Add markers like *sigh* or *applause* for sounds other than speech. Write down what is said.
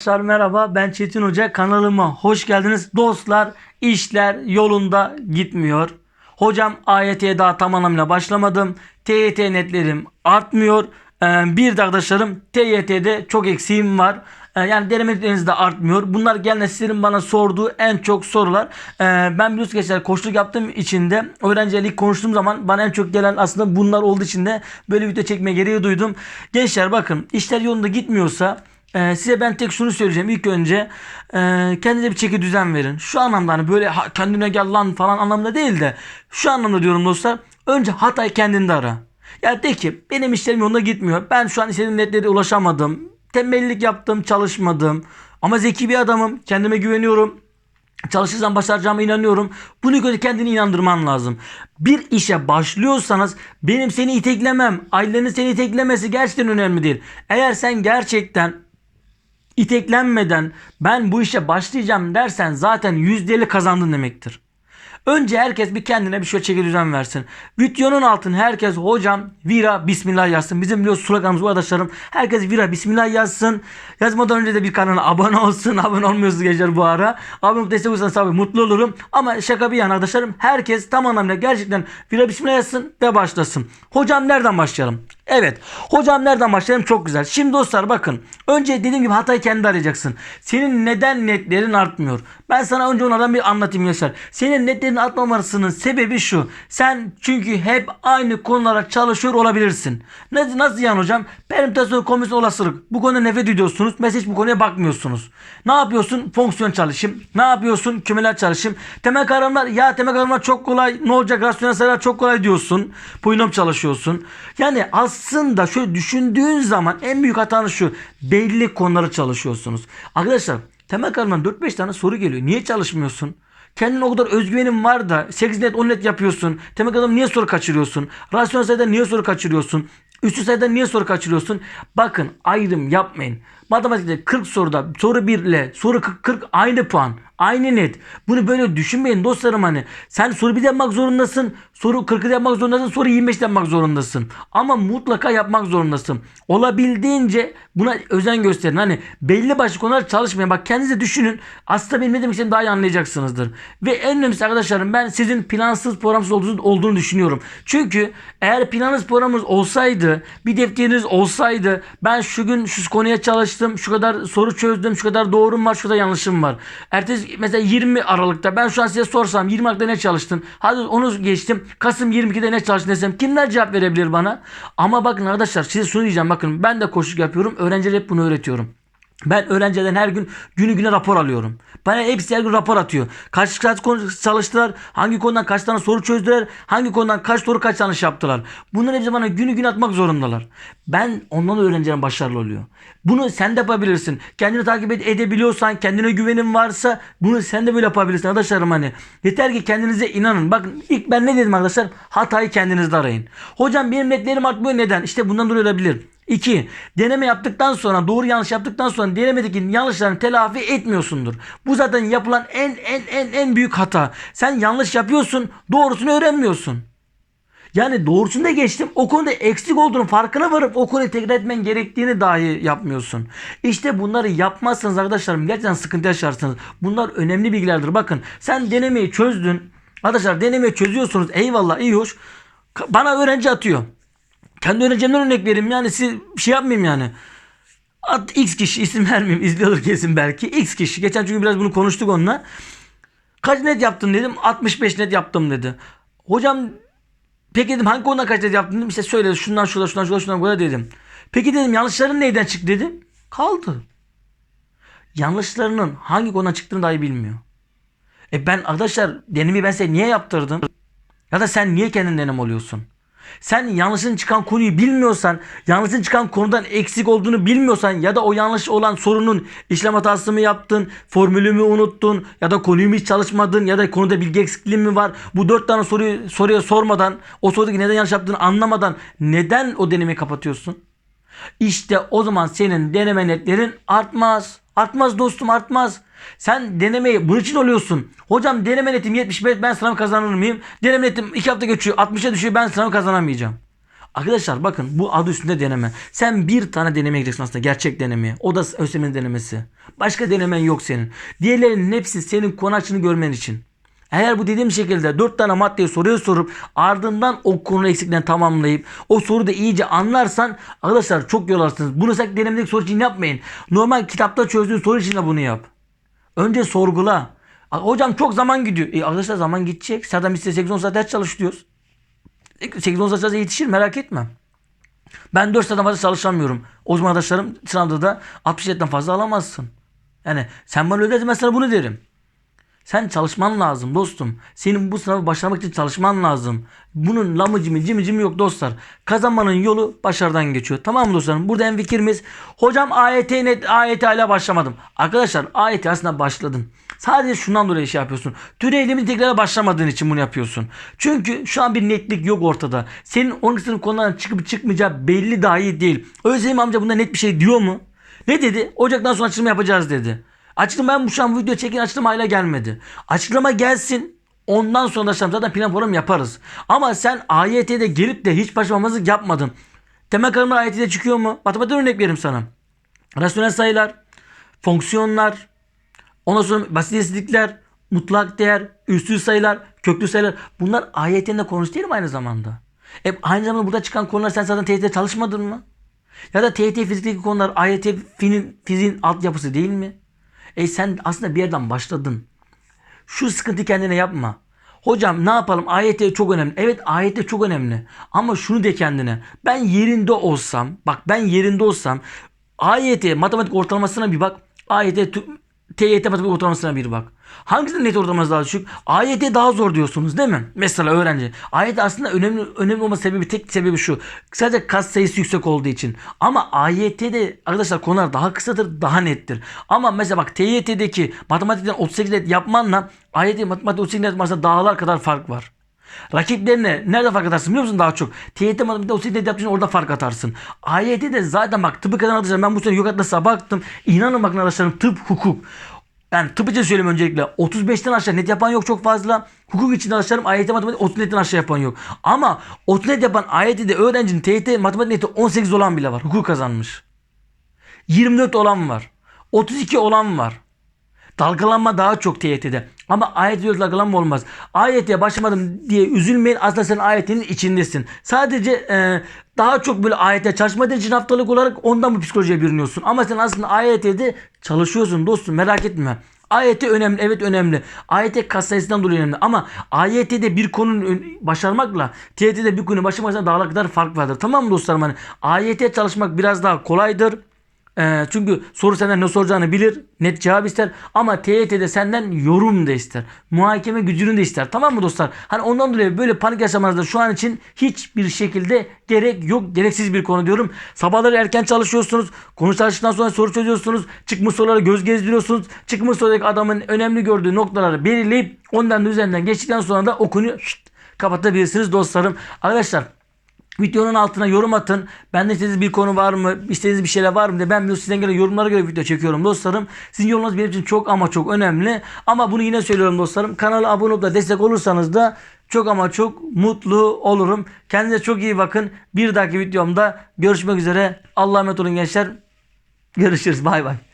Arkadaşlar merhaba ben Çetin Hoca kanalıma hoş geldiniz. Dostlar işler yolunda gitmiyor. Hocam AYT'ye daha tam anlamıyla başlamadım. TYT netlerim artmıyor. Ee, bir de arkadaşlarım TYT'de çok eksiğim var. Ee, yani deneme netleriniz de artmıyor. Bunlar gelen sizlerin bana sorduğu en çok sorular. Ee, ben biliyorsunuz gençler koçluk yaptığım için de öğrencilik konuştuğum zaman bana en çok gelen aslında bunlar olduğu için de böyle video çekme gereği duydum. Gençler bakın işler yolunda gitmiyorsa ee, size ben tek şunu söyleyeceğim. İlk önce e, kendinize bir çeki düzen verin. Şu anlamda hani böyle ha, kendine gel lan falan anlamda değil de şu anlamda diyorum dostlar. Önce hatayı kendinde ara. Ya de ki benim işlerim yolunda gitmiyor. Ben şu an istediğim netlere ulaşamadım. Tembellik yaptım, çalışmadım. Ama zeki bir adamım. Kendime güveniyorum. Çalışırsam başaracağıma inanıyorum. Bunu önce kendini inandırman lazım. Bir işe başlıyorsanız benim seni iteklemem, ailenin seni iteklemesi gerçekten önemli değil. Eğer sen gerçekten iteklenmeden ben bu işe başlayacağım dersen zaten %50 kazandın demektir. Önce herkes bir kendine bir şöyle çeki düzen versin. Videonun altına herkes hocam vira bismillah yazsın. Bizim biliyorsunuz sloganımız bu arkadaşlarım. Herkes vira bismillah yazsın. Yazmadan önce de bir kanala abone olsun. *laughs* Abone olmuyorsunuz gençler bu ara. Abone olup destek olursanız tabii mutlu olurum. Ama şaka bir yana arkadaşlarım herkes tam anlamıyla gerçekten vira bismillah yazsın ve başlasın. Hocam nereden başlayalım? Evet. Hocam nereden başlayalım? Çok güzel. Şimdi dostlar bakın. Önce dediğim gibi hatayı kendi arayacaksın. Senin neden netlerin artmıyor? Ben sana önce onlardan bir anlatayım Yaşar. Senin netlerin artmamasının sebebi şu. Sen çünkü hep aynı konulara çalışıyor olabilirsin. Nasıl, nasıl yani hocam? Permütasyon komisyon olasılık. Bu konuda nefret ediyorsunuz. Mesela hiç bu konuya bakmıyorsunuz. Ne yapıyorsun? Fonksiyon çalışım. Ne yapıyorsun? Kümeler çalışım. Temel kavramlar ya temel kavramlar çok kolay. Ne olacak? Rasyonel sayılar çok kolay diyorsun. Polinom çalışıyorsun. Yani aslında şöyle düşündüğün zaman en büyük hatanız şu. Belli konuları çalışıyorsunuz. Arkadaşlar temel kavramdan 4-5 tane soru geliyor. Niye çalışmıyorsun? Kendine o kadar özgüvenin var da 8 net 10 net yapıyorsun. Temel kavramdan niye soru kaçırıyorsun? Rasyonel sayıdan niye soru kaçırıyorsun? Üstü sayıdan niye soru kaçırıyorsun? Bakın ayrım yapmayın. Matematikte 40 soruda soru 1 ile soru 40, 40 aynı puan. Aynı net. Bunu böyle düşünmeyin dostlarım hani. Sen soru 1 yapmak zorundasın. Soru 40'ı yapmak zorundasın. Soru 25 yapmak zorundasın. Ama mutlaka yapmak zorundasın. Olabildiğince buna özen gösterin. Hani belli başlı konular çalışmayın. Bak kendinize düşünün. Aslında benim ne demek istediğimi daha iyi anlayacaksınızdır. Ve en önemlisi arkadaşlarım ben sizin plansız programsız olduğunu, olduğunu düşünüyorum. Çünkü eğer planınız programınız olsaydı bir defteriniz olsaydı ben şu gün şu konuya çalıştım. Şu kadar soru çözdüm. Şu kadar doğrum var. Şu kadar yanlışım var. Ertesi mesela 20 Aralık'ta ben şu an size sorsam 20 Aralık'ta ne çalıştın? Hadi onu geçtim. Kasım 22'de ne çalıştın desem kimler cevap verebilir bana? Ama bakın arkadaşlar size şunu diyeceğim. Bakın ben de koşuk yapıyorum. Öğrencilere hep bunu öğretiyorum. Ben öğrenciden her gün günü güne rapor alıyorum. Bana hepsi her gün rapor atıyor. Kaç kaç konu çalıştılar, hangi konudan kaç tane soru çözdüler, hangi konudan kaç soru kaç yanlış yaptılar. Bunları hepsi bana günü gün atmak zorundalar. Ben ondan öğrencilerim başarılı oluyor. Bunu sen de yapabilirsin. Kendini takip ed- edebiliyorsan, kendine güvenin varsa bunu sen de böyle yapabilirsin arkadaşlarım hani. Yeter ki kendinize inanın. Bakın ilk ben ne dedim arkadaşlar? Hatayı kendinizde arayın. Hocam benim netlerim artmıyor neden? İşte bundan dolayı olabilir. 2. Deneme yaptıktan sonra doğru yanlış yaptıktan sonra denemedeki yanlışlarını telafi etmiyorsundur. Bu zaten yapılan en en en en büyük hata. Sen yanlış yapıyorsun, doğrusunu öğrenmiyorsun. Yani doğrusunu da geçtim. O konuda eksik olduğunu farkına varıp o konuyu tekrar etmen gerektiğini dahi yapmıyorsun. İşte bunları yapmazsanız arkadaşlarım gerçekten sıkıntı yaşarsınız. Bunlar önemli bilgilerdir. Bakın sen denemeyi çözdün. Arkadaşlar denemeyi çözüyorsunuz. Eyvallah iyi hoş. Bana öğrenci atıyor. Kendi öğrencimden örnek vereyim yani siz şey yapmayayım yani. At X kişi isim vermeyeyim izliyordur kesin belki. X kişi. Geçen çünkü biraz bunu konuştuk onunla. Kaç net yaptın dedim. 65 net yaptım dedi. Hocam peki dedim hangi konuda kaç net yaptın dedim. İşte söyledi şundan şurada şundan şurada şundan burada dedim. Peki dedim yanlışların neyden çıktı dedim. Kaldı. Yanlışlarının hangi konudan çıktığını dahi bilmiyor. E ben arkadaşlar denemi ben size niye yaptırdım? Ya da sen niye kendin denem oluyorsun? Sen yanlışın çıkan konuyu bilmiyorsan, yanlışın çıkan konudan eksik olduğunu bilmiyorsan ya da o yanlış olan sorunun işlem hatası mı yaptın, formülü mü unuttun ya da konuyu mu hiç çalışmadın ya da konuda bilgi eksikliği mi var? Bu dört tane soruyu soruya sormadan, o sorudaki neden yanlış yaptığını anlamadan neden o denemeyi kapatıyorsun? İşte o zaman senin deneme netlerin artmaz. Artmaz dostum artmaz. Sen denemeyi bunun için oluyorsun. Hocam deneme netim 75 ben sınav kazanır mıyım? Deneme netim 2 hafta geçiyor 60'a düşüyor ben sınav kazanamayacağım. Arkadaşlar bakın bu adı üstünde deneme. Sen bir tane denemeye gideceksin aslında gerçek denemeye. O da ÖSYM'nin denemesi. Başka denemen yok senin. Diğerlerinin hepsi senin konu açını görmen için. Eğer bu dediğim şekilde 4 tane maddeyi soruya sorup ardından o konu eksiklerini tamamlayıp o soruyu da iyice anlarsan arkadaşlar çok yolarsınız. Bunu sakın denemedeki soru için yapmayın. Normal kitapta çözdüğün soru için de bunu yap. Önce sorgula. Hocam çok zaman gidiyor. E arkadaşlar zaman gidecek. Zaten biz size 8-10 saat ders diyoruz. 8-10 saat çalışsa yetişir merak etme. Ben 4 saatten fazla çalışamıyorum. O zaman arkadaşlarım sınavda da 60 setten fazla alamazsın. Yani sen bana öyle dersen bunu derim. Sen çalışman lazım dostum. Senin bu sınavı başlamak için çalışman lazım. Bunun lamıcımı cimicimi yok dostlar. Kazanmanın yolu başarıdan geçiyor. Tamam mı dostlarım? Burada en fikrimiz. Hocam AYT net AYT hala başlamadım. Arkadaşlar AYT aslında başladın. Sadece şundan dolayı şey yapıyorsun. Türevlemin tekrara başlamadığın için bunu yapıyorsun. Çünkü şu an bir netlik yok ortada. Senin 12 sınıf konulardan çıkıp çıkmayacağı belli dahi değil. Özlem amca bunda net bir şey diyor mu? Ne dedi? Ocaktan sonra açılma yapacağız dedi. Açıklama ben bu şu an video çekin açıklama hala gelmedi. Açıklama gelsin. Ondan sonra zaten plan program yaparız. Ama sen AYT'de gelip de hiç başlamamazlık yapmadın. Temel kavramlar AYT'de çıkıyor mu? Matematik örnek vereyim sana. Rasyonel sayılar, fonksiyonlar, ondan sonra basit eşitlikler, mutlak değer, üstü sayılar, köklü sayılar. Bunlar AYT'nin de konusu değil mi aynı zamanda? E, aynı zamanda burada çıkan konular sen zaten TYT'de çalışmadın mı? Ya da TYT fizikteki konular AYT fiziğin altyapısı değil mi? E sen aslında bir yerden başladın. Şu sıkıntı kendine yapma. Hocam ne yapalım? AYT çok önemli. Evet AYT çok önemli. Ama şunu de kendine. Ben yerinde olsam, bak ben yerinde olsam AYT matematik ortalamasına bir bak. AYT TYT matematik ortalamasına bir bak. Hangisinin net ortalaması daha düşük? AYT daha zor diyorsunuz değil mi? Mesela öğrenci. AYT aslında önemli önemli olma sebebi tek sebebi şu. Sadece kas sayısı yüksek olduğu için. Ama AYT'de arkadaşlar konular daha kısadır, daha nettir. Ama mesela bak TYT'deki matematikten 38 net yapmanla AYT matematik 38 net yapmasında dağlar kadar fark var. Rakiplerine nerede fark atarsın biliyor musun daha çok? TYT matematikte 38 net yaptığın orada fark atarsın. AYT'de zaten bak tıpı kadar arkadaşlar ben bu sene yok atlasına baktım. İnanın bakın arkadaşlarım tıp hukuk. Yani tıp için söyleyeyim öncelikle. 35'ten aşağı net yapan yok çok fazla. Hukuk için arkadaşlarım AYT matematik 30 netten aşağı yapan yok. Ama 30 net yapan AYT'de öğrencinin TYT matematik neti 18 olan bile var. Hukuk kazanmış. 24 olan var. 32 olan var. Dalgalanma daha çok TYT'de. Ama ayet yok dalgalanma olmaz. AYT'ye başlamadım diye üzülmeyin. Aslında sen ayetin içindesin. Sadece e, daha çok böyle ayete çalışmadığın için haftalık olarak ondan bu psikolojiye bürünüyorsun. Ama sen aslında AYT'de çalışıyorsun dostum merak etme. AYT önemli evet önemli. AYT kas sayısından dolayı önemli. Ama AYT'de bir konunun başarmakla TYT'de bir konu başarmakla dağlar kadar fark vardır. Tamam mı dostlarım? Hani AYT çalışmak biraz daha kolaydır. Ee, çünkü soru senden ne soracağını bilir. Net cevap ister. Ama TYT'de senden yorum da ister. Muhakeme gücünü de ister. Tamam mı dostlar? Hani ondan dolayı böyle panik yaşamanızda şu an için hiçbir şekilde gerek yok. Gereksiz bir konu diyorum. Sabahları erken çalışıyorsunuz. Konu çalıştıktan sonra soru çözüyorsunuz. Çıkmış sorulara göz gezdiriyorsunuz. Çıkmış sorudaki adamın önemli gördüğü noktaları belirleyip ondan da üzerinden geçtikten sonra da o konuyu kapatabilirsiniz dostlarım. Arkadaşlar Videonun altına yorum atın. Bende istediğiniz bir konu var mı? İstediğiniz bir şeyler var mı diye. Ben sizden gelen yorumlara göre video çekiyorum dostlarım. Sizin yorumunuz benim için çok ama çok önemli. Ama bunu yine söylüyorum dostlarım. Kanala abone olup da destek olursanız da çok ama çok mutlu olurum. Kendinize çok iyi bakın. Bir dahaki videomda görüşmek üzere. Allah'a emanet olun gençler. Görüşürüz. Bay bay.